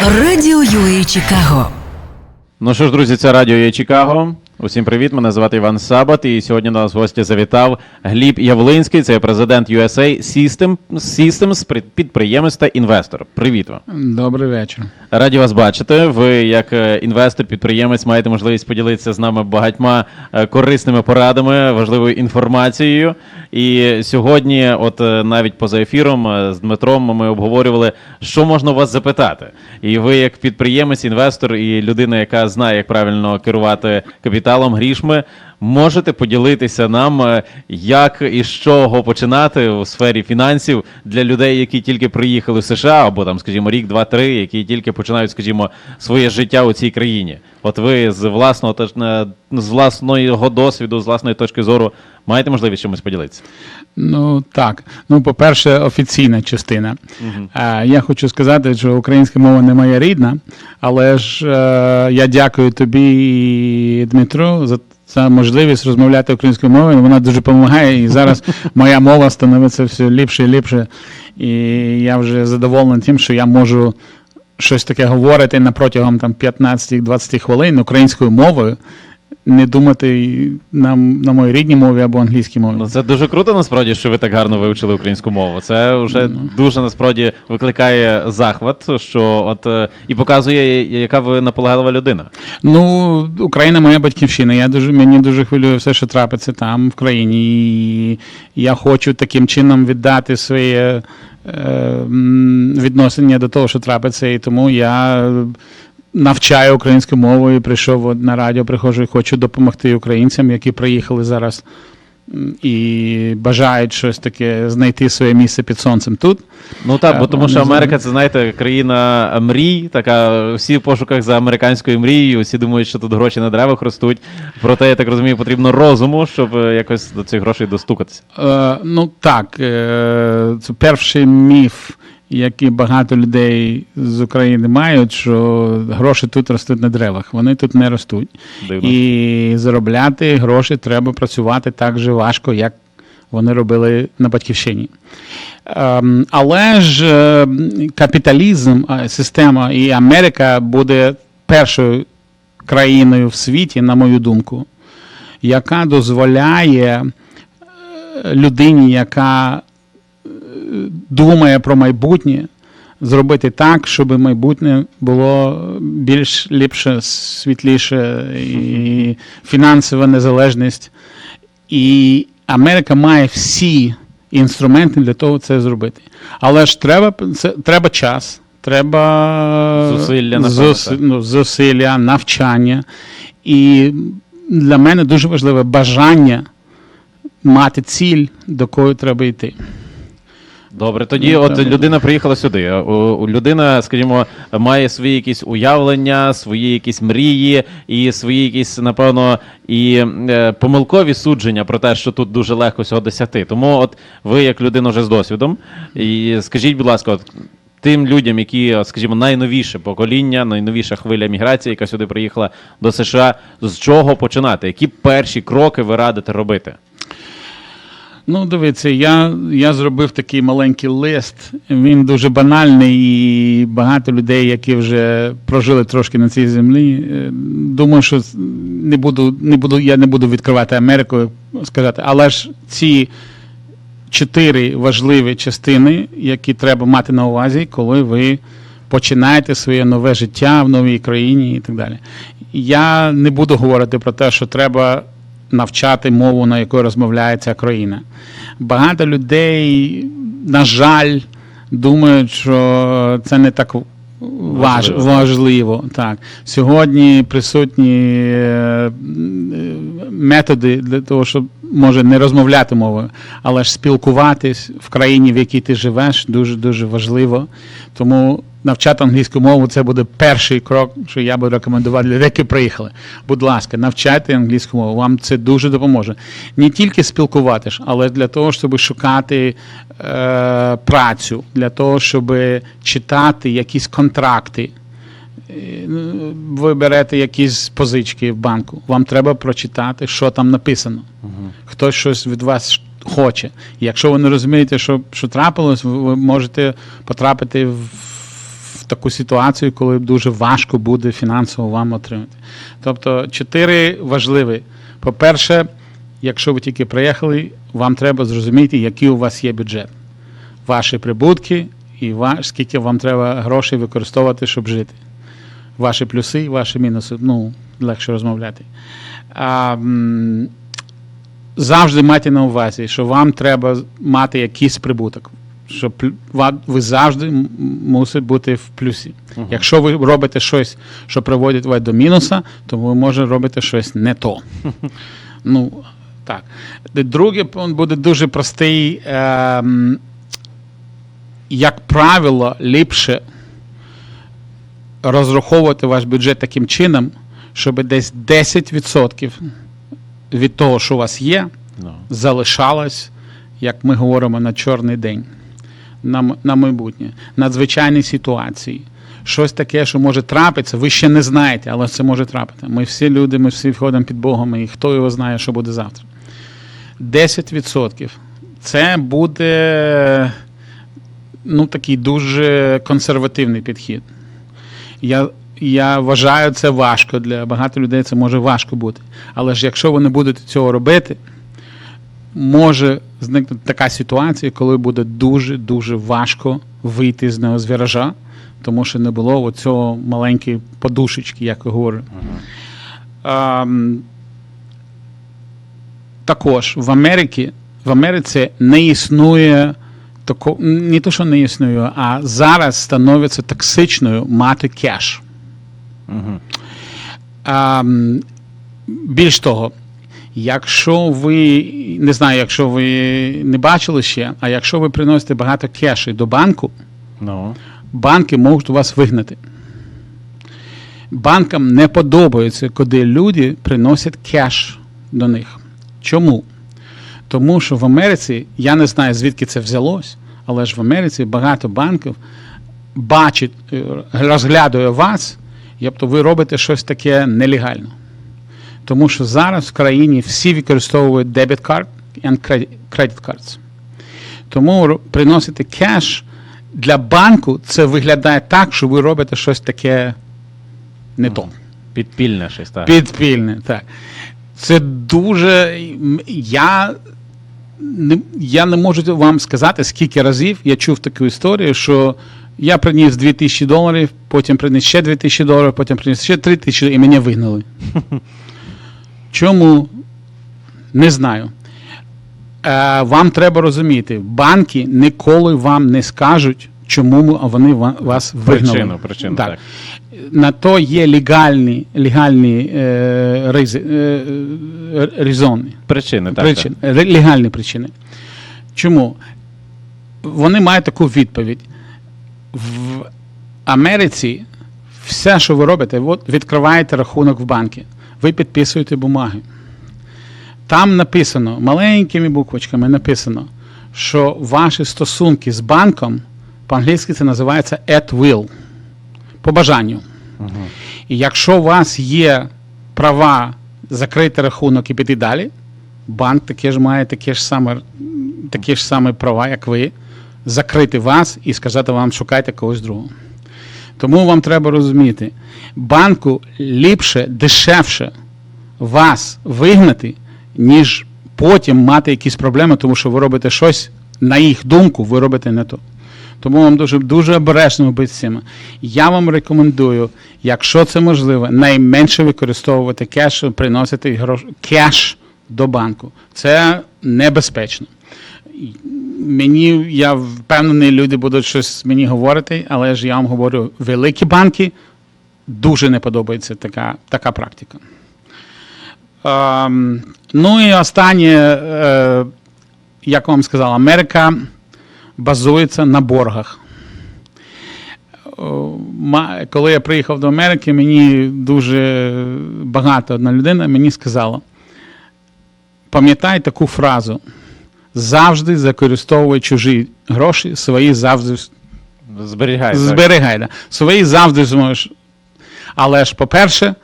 Радіо UA Чикаго. Ну що ж, друзі, це радіо є Чикаго. Усім привіт, мене звати Іван Сабат, і сьогодні до нас в гості завітав Гліб Явлинський, це президент USA System, Systems, підприємець та інвестор. Привіт вам. Добрий вечір. Раді вас бачити. Ви, як е, інвестор, підприємець, маєте можливість поділитися з нами багатьма е, корисними порадами, важливою інформацією. І сьогодні, от е, навіть поза ефіром з Дмитром, ми обговорювали, що можна у вас запитати. І ви, як підприємець, інвестор і людина, яка знає, як правильно керувати капіталом, грішми, можете поділитися нам, е, як і з чого починати у сфері фінансів для людей, які тільки приїхали в США, або там, скажімо, рік, два-три, які тільки починають, скажімо, своє життя у цій країні. От ви з власного е, з власного досвіду, з власної точки зору, маєте можливість чимось поділитися? Ну так. Ну, по-перше, офіційна частина. Е, я хочу сказати, що українська мова не моя рідна, але ж я дякую тобі Дмитру за. За можливість розмовляти українською мовою, вона дуже допомагає, і зараз моя мова становиться все ліпше і ліпше. І я вже задоволений тим, що я можу щось таке говорити на протягом 15-20 хвилин українською мовою, не думати на, на моїй рідній мові або англійській мові. Ну це дуже круто, насправді, що ви так гарно вивчили українську мову. Це вже дуже насправді викликає захват, що от е, і показує, яка ви наполеглива людина. Ну, Україна моя батьківщина. Я дуже мені дуже хвилює все, що трапиться там в країні. І я хочу таким чином віддати своє е, відношення до того, що трапиться. І тому я навчаю українську мову і прийшов на радіо, приходжу і хочу допомогти українцям, які приїхали зараз. І бажають щось таке знайти своє місце під сонцем тут. Ну так, бо Е, тому що. Америка це знаєте країна мрій, така всі в пошуках за американською мрією. Всі думають, що тут гроші на деревах ростуть. Проте я так розумію, потрібно розуму, щоб е, якось до цих грошей достукатися. Е, ну так, е, це перший міф, який багато людей з України мають, що гроші тут ростуть на деревах. Вони тут не ростуть. Дивно. І заробляти гроші треба працювати так же важко, як вони робили на батьківщині. Ем, але ж е, капіталізм, система і Америка буде першою країною в світі, на мою думку, яка дозволяє е, людині, яка думає про майбутнє, зробити так, щоб майбутнє було більш ліпше, світліше і фінансова незалежність. І Америка має всі інструменти для того це зробити. Але ж треба, це, треба час, треба Зусилля, зус- ну, зусилля, навчання. І для мене дуже важливе бажання мати ціль, до якої треба йти. Добре, тоді Ну, от так. людина приїхала сюди. У, у людина, скажімо, має свої якісь уявлення, свої якісь мрії і свої якісь, напевно, і е, помилкові судження про те, що тут дуже легко всього досягти. Тому, от ви, як людина вже з досвідом, і скажіть, будь ласка, от. Тим людям, які, от, скажімо, найновіше покоління, найновіша хвиля міграції, яка сюди приїхала до США, з чого починати? Які перші кроки ви радите робити? Ну, дивіться, я, я зробив такий маленький лист. Він дуже банальний, і багато людей, які вже прожили трошки на цій землі. е, Думаю, що не буду, не буду, я не буду відкривати Америку, сказати, але ж ці чотири важливі частини, які треба мати на увазі, коли ви починаєте своє нове життя в новій країні і так далі. Я не буду говорити про те, що треба навчати мову, на якої розмовляє ця країна. Багато людей, на жаль, думають, що це не так важ, Важливо. Так. Сьогодні присутні е, методи для того, щоб може не розмовляти мовою, але ж спілкуватись в країні, в якій ти живеш, дуже дуже важливо. Тому навчати англійську мову це буде перший крок, що я би рекомендував для людей, які приїхали. Будь ласка, навчайте англійську мову. Вам це дуже допоможе. Не тільки спілкуватись, але для того, щоб шукати е, працю, для того, щоб читати якісь контракти. Е, Ви берете якісь позички в банку. Вам треба прочитати, що там написано. Хтось щось від вас хоче. Якщо ви не розумієте, що, що трапилось, ви ви можете потрапити в таку ситуацію, коли дуже важко буде фінансово вам отримати. Тобто, чотири важливі. По-перше, якщо ви тільки приїхали, вам треба зрозуміти, який у вас є бюджет, ваші прибутки і ваш, скільки вам треба грошей використовувати, щоб жити. Ваші плюси ваші мінуси. Ну, легше розмовляти. А, завжди майте на увазі, що вам треба мати якийсь прибуток. Що ви завжди мусите бути в плюсі. Якщо ви робите щось, що приводить вас до мінуса, то ви можете робити щось не то. ну, так. Пункт буде дуже простий. Ем, як правило, ліпше розраховувати ваш бюджет таким чином, щоб десь 10% від того, що у вас є, Ну. залишалось, як ми говоримо, на чорний день, на, на майбутнє, надзвичайні ситуації. Щось таке, що може трапитися, ви ще не знаєте, але це може трапити. Ми всі люди, ми всі входимо під Богом, і хто його знає, що буде завтра. 10% це буде ну, такий дуже консервативний підхід. Я, я вважаю, це важко. Для багато людей це може важко бути. Але ж якщо ви не будете цього робити, може зникнути така ситуація, коли буде дуже-дуже важко вийти з нього з віража, тому що не було оцього маленької подушечки, як я говорю. Ам, також в Америці, в Америці не існує тако, не то, що не існує, а зараз становиться токсичною мати кеш. Угу. А, більш того, якщо ви не знаю, якщо ви не бачили ще, а якщо ви приносите багато кеші до банку, Ну. банки можуть вас вигнати. Банкам не подобається, коли люди приносять кеш до них. Чому? Тому що в Америці, я не знаю, звідки це взялось, але ж в Америці багато банків бачить, е, розглядає вас, тобто ви робите щось таке нелегально. Тому що зараз в країні всі використовують debit card і credit cards. Тому приносити кеш для банку це виглядає так, що ви робите щось таке не то. Підпільне щось, так. Підпільне, так. Це дуже. Я не, я не можу вам сказати, скільки разів я чув таку історію, що я приніс 2000 доларів, потім приніс ще 2000 доларів, потім приніс ще 3000 і мене вигнали. Чому? Не знаю. Е, вам треба розуміти, банки ніколи вам не скажуть, чому вони вас вигнали. Причину, причину, так. На то є легальні, легальні е, ризи, е, е, резони. Причини, так. Причин, ре- легальні причини. Чому? Вони мають таку відповідь. В Америці все, що ви робите, от відкриваєте рахунок в банку, ви підписуєте бумаги. Там написано, маленькими буквочками написано, що ваші стосунки з банком, по-англійськи це називається at will, по бажанню. І якщо у вас є права закрити рахунок і піти далі, банк таке ж має таке ж саме, такі ж саме права, як ви, закрити вас і сказати вам, шукайте когось другого. Тому вам треба розуміти, банку ліпше, дешевше вас вигнати, ніж потім мати якісь проблеми, тому що ви робите щось, на їх думку, ви робите не то. Тому вам дуже дуже обережно бути цим. Я вам рекомендую, якщо це можливо, найменше використовувати кеш, приносити грош... кеш до банку. Це небезпечно. Мені я впевнений, люди будуть щось мені говорити, але ж я вам говорю, великі банки дуже не подобається така, така практика. Ем, ну і останнє, е, як вам сказав, Америка базується на боргах. Коли я приїхав до Америки, мені дуже багато одна людина мені сказала: пам'ятай таку фразу: завжди закористовуй чужі гроші, свої завжди Зберігай. зберігай. Да. Свої завжди зможеш. Але ж, по-перше,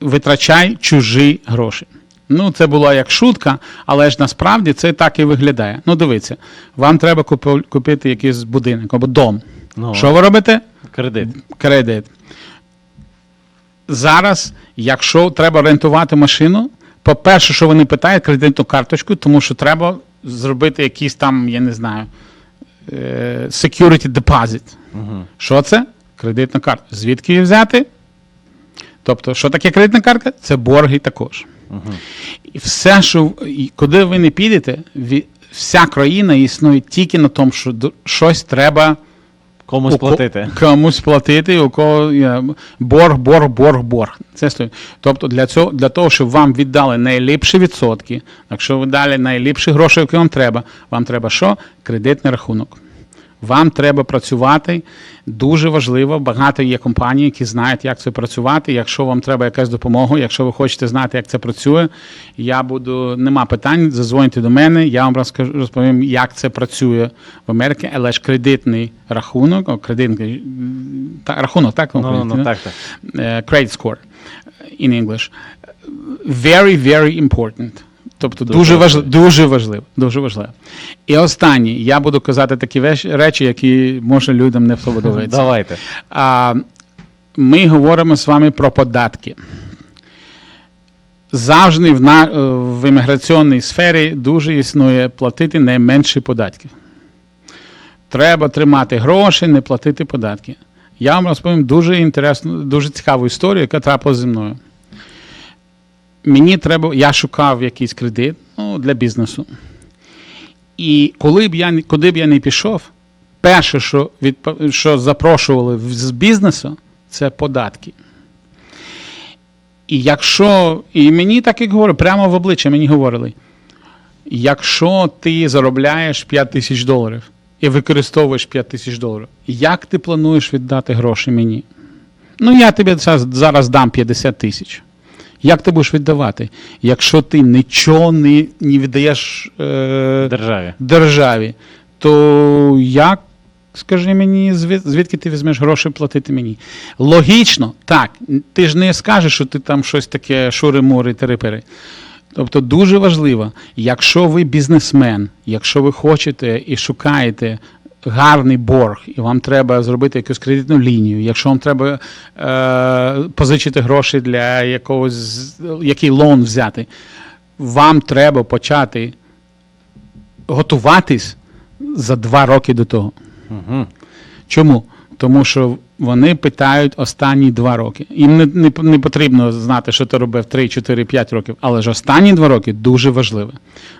витрачай чужі гроші. Ну, це була як шутка, але ж насправді це так і виглядає. Ну, дивіться, вам треба купити якийсь будинок або дом. Ну. Що ви робите? Кредит. кредит. Зараз, якщо треба рентувати машину, по-перше, що вони питають кредитну карточку, тому що треба зробити якийсь там, я не знаю, е, security deposit. Що це? Кредитна карта. Звідки її взяти? Тобто, що таке кредитна картка? Це борги також. І все, що і куди ви не підете, вся країна існує тільки на тому, що щось треба Комусь платити. Комусь платити, у кого є борг, борг, борг, борг. Це стоїть. Тобто для цього, для того, щоб вам віддали найліпші відсотки, якщо ви дали найліпші гроші, які вам треба, вам треба що? Кредитний рахунок. Вам треба працювати. Дуже важливо. Багато є компаній, які знають, як це працювати. Якщо вам треба якась допомога, якщо ви хочете знати, як це працює, я буду, нема питань, зазвоните до мене, я вам розкажу, розповім, як це працює в Америці, але ж кредитний рахунок, о, кредитний та, рахунок, так? Ну, ну, українською, ну, так, так. Е, credit score in English. Very, very important. Тобто Дуже важливо, дуже важливо, дуже важливо. І останнє, я буду казати такі речі, які може людям не подобаються. Давайте. А, ми говоримо з вами про податки. Завжди в, на, е, в імміграційній сфері дуже існує платити найменші податки. Треба тримати гроші, не платити податки. Я вам розповім дуже інтересну, дуже цікаву історію, яка трапилася зі мною. Мені треба, я шукав якийсь кредит ну, для бізнесу. І коли б я, куди б я не пішов, перше, що, відп- що запрошували з бізнесу, це податки. І якщо, і мені так і говорили, прямо в обличчя мені говорили, якщо ти заробляєш 5 тисяч доларів і використовуєш 5 тисяч доларів, як ти плануєш віддати гроші мені? Ну, я тобі зараз дам 50 тисяч. Як ти будеш віддавати, якщо ти нічого не, не віддаєш е, Державі. державі, то як, скажи мені, звід- звідки ти візьмеш гроші платити мені? Логічно, так. Ти ж не скажеш, що ти там щось таке шури-мури, терепери. Тобто дуже важливо, якщо ви бізнесмен, якщо ви хочете і шукаєте гарний борг, і вам треба зробити якусь кредитну лінію, якщо вам треба е, позичити гроші для якогось, який лон взяти, вам треба почати готуватись за два роки до того. Угу. Чому? Тому що вони питають останні два роки. Їм не, не, не потрібно знати, що ти робив 3, 4, 5 років, але ж останні два роки дуже важливе.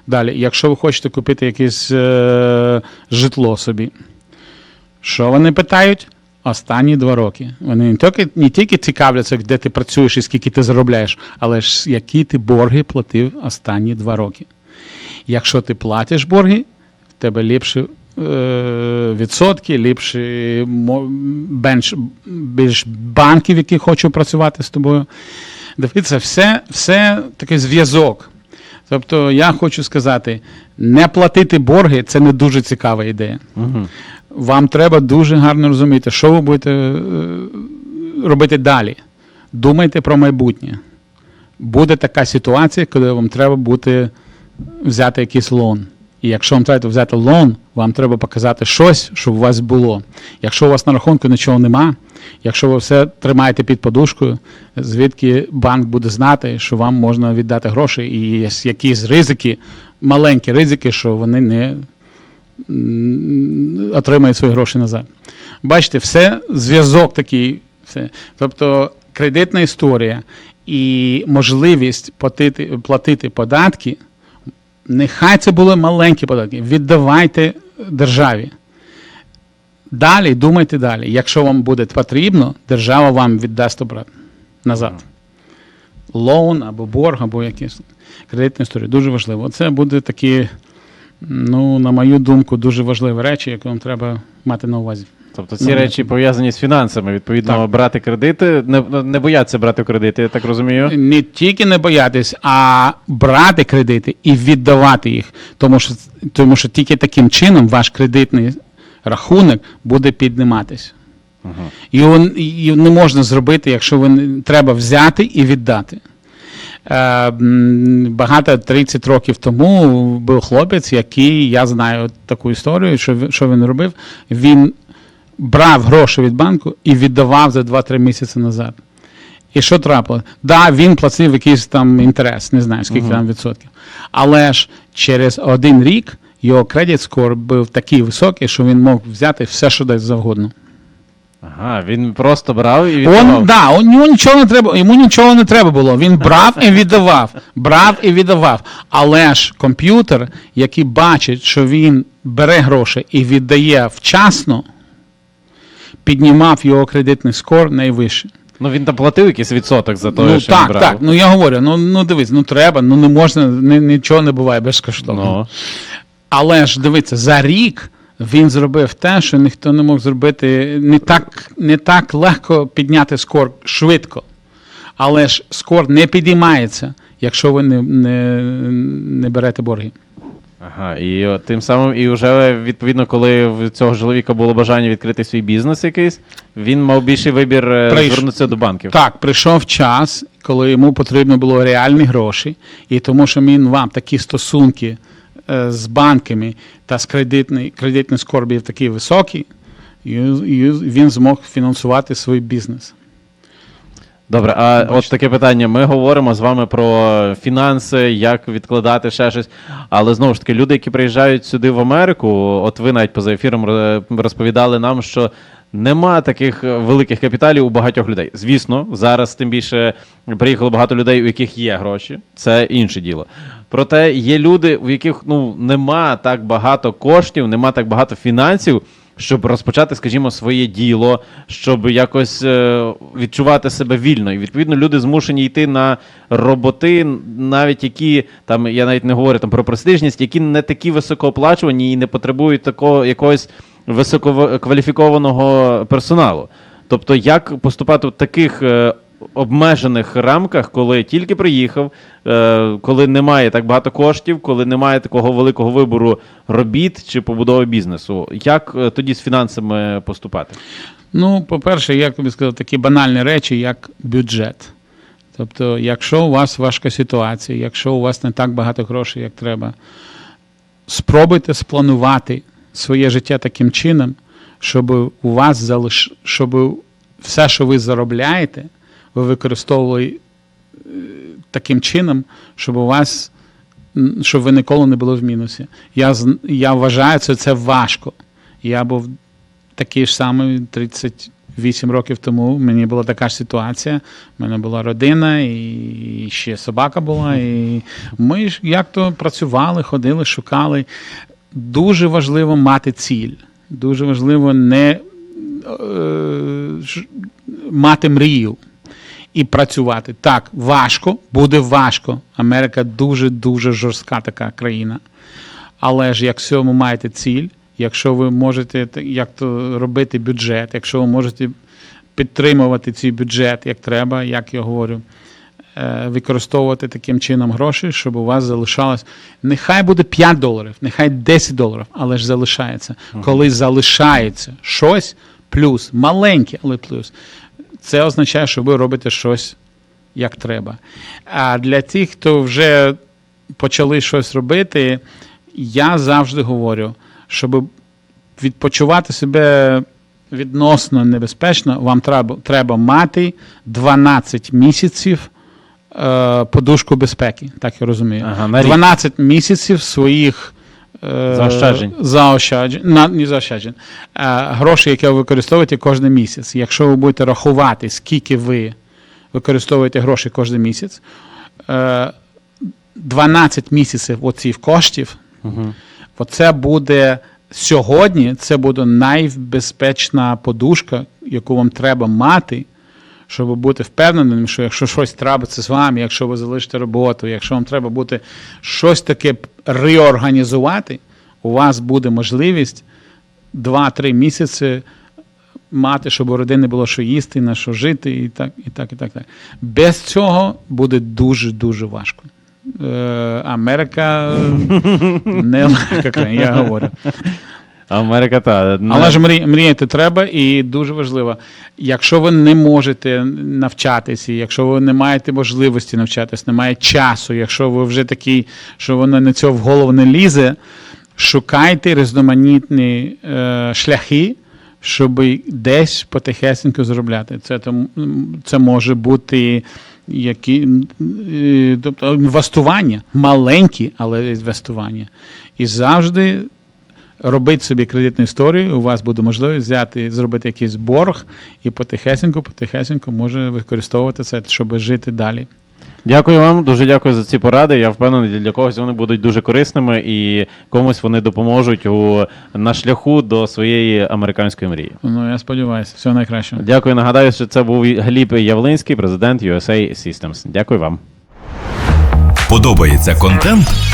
Далі, якщо ви хочете купити якесь е, житло собі, що вони питають? Останні два роки. Вони не тільки, не тільки цікавляться, де ти працюєш і скільки ти заробляєш, але ж які ти борги платив останні два роки. Якщо ти платиш борги, в тебе ліпше відсотки, ліпші бенч, більш банків, які хочуть працювати з тобою. Дивіться, все, все такий зв'язок. Тобто я хочу сказати, не платити борги це не дуже цікава ідея. Угу. Вам треба дуже гарно розуміти, що ви будете е, робити далі. Думайте про майбутнє. Буде така ситуація, коли вам треба буде взяти якийсь лон. І якщо вам треба взяти лон, вам треба показати щось, щоб у вас було. Якщо у вас на рахунку нічого нема, якщо ви все тримаєте під подушкою, звідки банк буде знати, що вам можна віддати гроші, і є якісь ризики, маленькі ризики, що вони не отримають свої гроші назад. Бачите, все зв'язок такий. Все. Тобто кредитна історія і можливість платити, платити податки, нехай це були маленькі податки, віддавайте державі. Далі думайте далі. Якщо вам буде потрібно, держава вам віддасть обратно назад. Лоун або борг, або якісь кредитна історія. Дуже важливо. Це буде такі, ну, на мою думку, дуже важливі речі, які вам треба мати на увазі. Тобто ці Ну, речі пов'язані з фінансами. Відповідно, Так. брати кредити, не, не бояться брати кредити, я так розумію. Не тільки не боятись, а брати кредити і віддавати їх. Тому що, тому що тільки таким чином ваш кредитний рахунок буде підніматись. І, он, і не можна зробити, якщо ви треба взяти і віддати. Е, багато 30 років тому був хлопець, який я знаю таку історію, що, що він робив. Він брав гроші від банку і віддавав за 2-3 місяці назад. І що трапило? Да, він платив якийсь там інтерес, не знаю скільки там відсотків. Але ж через один рік його кредит скор був такий високий, що він мог взяти все, що десь завгодно. Ага, він просто брав і віддавав. Он, да, он, йому нічого не треба, йому нічого не треба було. Він брав і віддавав, брав і віддавав. Але ж комп'ютер, який бачить, що він бере гроші і віддає вчасно, піднімав його кредитний скор найвище. Ну він там платив якийсь відсоток за те, ну що він так, брав. так. Ну я говорю, ну, ну дивись, ну треба, ну не можна, ні, нічого не буває безкоштовно. Ну. Але ж дивіться, за рік він зробив те, що ніхто не мог зробити не так, не так легко підняти скор швидко. Але ж скор не підіймається, якщо ви не, не, не берете борги. Ага, і тим самим, і вже відповідно, коли в цього чоловіка було бажання відкрити свій бізнес якийсь, він мав більший вибір е, Прийш- звернутися до банків. Так, прийшов час, коли йому потрібно було реальні гроші, і тому що він вам такі стосунки е, з банками та з кредитний, кредитний скор був такий високий, і, і він змог фінансувати свій бізнес. Добре, а от таке питання. Ми говоримо з вами про фінанси, як відкладати ще щось. Але знову ж таки, люди, які приїжджають сюди в Америку, от ви навіть поза ефіром розповідали нам, що нема таких великих капіталів у багатьох людей. Звісно, зараз тим більше приїхало багато людей, у яких є гроші. Це інше діло. Проте є люди, у яких ну нема так багато коштів, нема так багато фінансів. Щоб розпочати, скажімо, своє діло, щоб якось е, відчувати себе вільно. І відповідно люди змушені йти на роботи, навіть які там я навіть не говорю там про престижність, які не такі високооплачувані і не потребують такого якогось висококваліфікованого персоналу. Тобто, як поступати в таких е, обмежених рамках, коли тільки приїхав, е, коли немає так багато коштів, коли немає такого великого вибору робіт чи побудови бізнесу, як е, тоді з фінансами поступати? Ну, по-перше, як тобі сказав, такі банальні речі, як бюджет. Тобто, якщо у вас важка ситуація, якщо у вас не так багато грошей, як треба, спробуйте спланувати своє життя таким чином, щоб у вас залиш... щоб все, що ви заробляєте, ви використовували е, таким чином, щоб у вас щоб ви ніколи не були в мінусі. Я, я вважаю, що це важко. Я був такий ж самий 38 років тому. Мені була така ж ситуація. У мене була родина, і ще собака була. І ми ж як то працювали, ходили, шукали. Дуже важливо мати ціль. Дуже важливо не е, мати мрію і працювати. Так, важко, буде важко. Америка дуже дуже жорстка така країна. Але ж якщо ви маєте ціль, якщо ви можете як то робити бюджет, якщо ви можете підтримувати цей бюджет як треба, як я говорю, е, використовувати таким чином гроші, щоб у вас залишалось. Нехай буде 5 доларів, нехай 10 доларів, але ж залишається. Коли залишається щось, плюс, маленьке, але плюс, це означає, що ви робите щось як треба. А для тих, хто вже почали щось робити, я завжди говорю, щоб відпочивати себе відносно небезпечно, вам треба, треба мати 12 місяців е, подушку безпеки, так я розумію. Ага, 12 місяців своїх Заощаджень. заощаджень, на, не заощаджень, а гроші, які ви використовуєте кожен місяць. Якщо ви будете рахувати, скільки ви використовуєте гроші кожен місяць, е, 12 місяців оцих коштів, оце буде сьогодні, це буде найбезпечна подушка, яку вам треба мати, щоб бути впевненим, що якщо щось трапиться з вами, якщо ви залишите роботу, якщо вам треба буде щось таке реорганізувати, у вас буде можливість 2-3 місяці мати, щоб у родини було що їсти, на що жити, і так, і так, і так. так. Без цього буде дуже-дуже важко. Е, Америка не легка країна, я говорю. Америка та Але ж мрі, мріяти треба, і дуже важливо, якщо ви не можете навчатися, якщо ви не маєте можливості навчатися, немає часу, якщо ви вже такий, що воно на цього в голову не лізе, шукайте різноманітні е, шляхи, щоб десь потихесенько заробляти. Це, там, це може бути які, е, тобто інвестування, маленькі, але інвестування. І завжди робити собі кредитну історію, у вас буде можливість взяти, зробити якийсь борг і потихесенько, потихесенько може використовувати це, щоб жити далі. Дякую вам, дуже дякую за ці поради. Я впевнений, для когось вони будуть дуже корисними і комусь вони допоможуть у на шляху до своєї американської мрії. Ну, я сподіваюся, всього найкращого. Дякую. Нагадаю, що це був Гліб Явлинський, президент USA Systems. Дякую вам. Подобається контент?